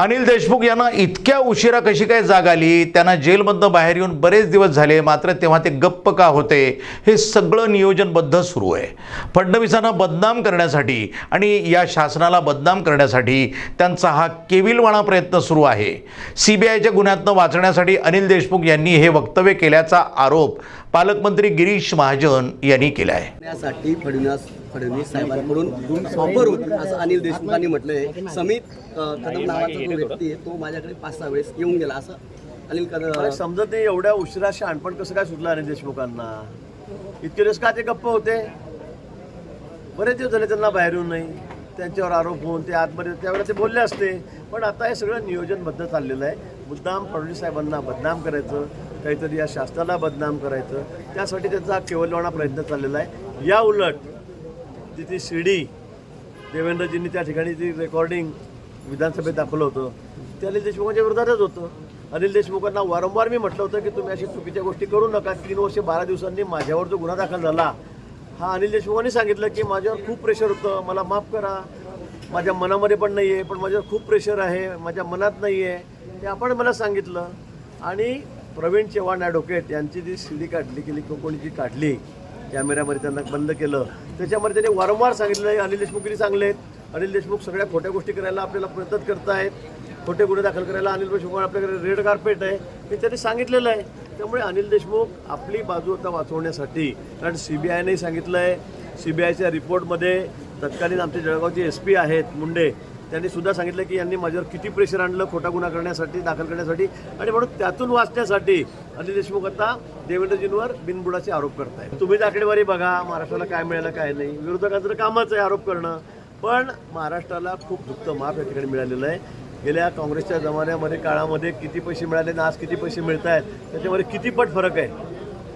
अनिल देशमुख यांना इतक्या उशिरा कशी काय जाग आली? त्यांना जेलमधनं बाहेर येऊन बरेच दिवस झाले मात्र तेव्हा ते गप्प का होते? हे सगळं नियोजनबद्ध सुरू आहे. फडणवीसांना बदनाम करण्यासाठी आणि या शासनाला बदनाम करण्यासाठी त्यांचा हा केविलवाणा प्रयत्न सुरू आहे. सी बी आयच्या गुन्ह्यातनं वाचण्यासाठी अनिल देशमुख यांनी हे वक्तव्य केल्याचा आरोप पालकमंत्री गिरीश महाजन यांनी केला आहे फडणवीस साहेबांकडून ऑफर होती. असं अनिल देशमुखांनी म्हटलंय. समित कदम नावाचा जो व्यक्ती आहे तो माझ्याकडे पाच सहा वेळेस येऊन गेला. असं अनिल कदम समजत नाही एवढ्या उशिरा शहाणपण कसं काय सुटलं अनिल देशमुखांना? इतके दिवस का ते गप्प होते? बरेच दिवस झाले त्यांना बाहेर येऊन नाही. त्यांच्यावर आरोप होऊन ते आतमध्ये त्यावेळेला ते बोलले असते. पण आता हे सगळं नियोजनबद्ध चाललेलं आहे. मुद्दाम फडणवीस साहेबांना बदनाम करायचं काहीतरी या शास्त्राला बदनाम करायचं त्यासाठी त्यांचा हा केवलवाणा प्रयत्न चाललेला आहे. या उलट तिथे शिर्डी देवेंद्रजींनी त्या ठिकाणी ती रेकॉर्डिंग विधानसभेत दाखवलं होतं ते अनिल देशमुखांच्या विरोधातच होतं. अनिल देशमुखांना वारंवार मी म्हटलं होतं की तुम्ही अशी चुकीच्या गोष्टी करू नका. तीन वर्ष बारा दिवसांनी माझ्यावर जो गुन्हा दाखल झाला हा अनिल देशमुखांनी सांगितलं की माझ्यावर खूप प्रेशर होतं. मला माफ करा. माझ्या मनामध्ये पण नाही आहे पण माझ्यावर खूप प्रेशर आहे. माझ्या मनात नाही आहे ते आपण मला सांगितलं. आणि प्रवीण चव्हाण ॲडव्होकेट यांची जी शिडी काढली गेली किंवा कोणी जी काढली कॅमेऱ्यामध्ये त्यांना बंद केलं. त्याच्यामध्ये त्यांनी वारंवार सांगितलं आहे अनिल देशमुखनी चांगले आहेत. अनिल देशमुख सगळ्या खोट्या गोष्टी करायला आपल्याला मदत करतायत. खोटे गुन्हे दाखल करायला अनिल देशमुख आपल्याकडे रेड कार्पेट आहे. हे त्यांनी सांगितलेलं आहे. त्यामुळे अनिल देशमुख आपली बाजू आता वाचवण्यासाठी कारण सी बी आयने सांगितलं आहे सी बी आयच्या रिपोर्टमध्ये तत्कालीन आमचे जळगावचे एस पी आहेत मुंडे त्यांनी सुद्धा सांगितलं की यांनी माझ्यावर किती प्रेशर आणलं खोटा गुन्हा करण्यासाठी दाखल करण्यासाठी. आणि म्हणून त्यातून वाचण्यासाठी अनिल देशमुख आता देवेंद्रजींवर बिनबुडाचे आरोप करतायत. तुम्हीच आकडेवारी बघा महाराष्ट्राला काय मिळालं काय नाही. विरोधकांचं तर कामच आहे आरोप करणं. पण महाराष्ट्राला खूप दुःख माफ या ठिकाणी मिळालेलं आहे. गेल्या काँग्रेसच्या जमान्यामध्ये काळामध्ये किती पैसे मिळाले आणि आज किती पैसे मिळत आहेत त्याच्यामध्ये किती पट फरक आहे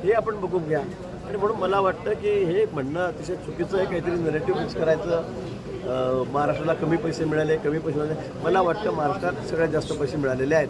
हे आपण बघून घ्या. आणि म्हणून मला वाटतं की हे म्हणणं अतिशय चुकीचं आहे. काहीतरी नेरेटिव्ह फिक्स करायचं. महाराष्ट्राला कमी पैसे मिळाले कमी पैसे मिळाले. मला वाटतं महाराष्ट्रात सगळ्यात जास्त पैसे मिळालेले आहेत.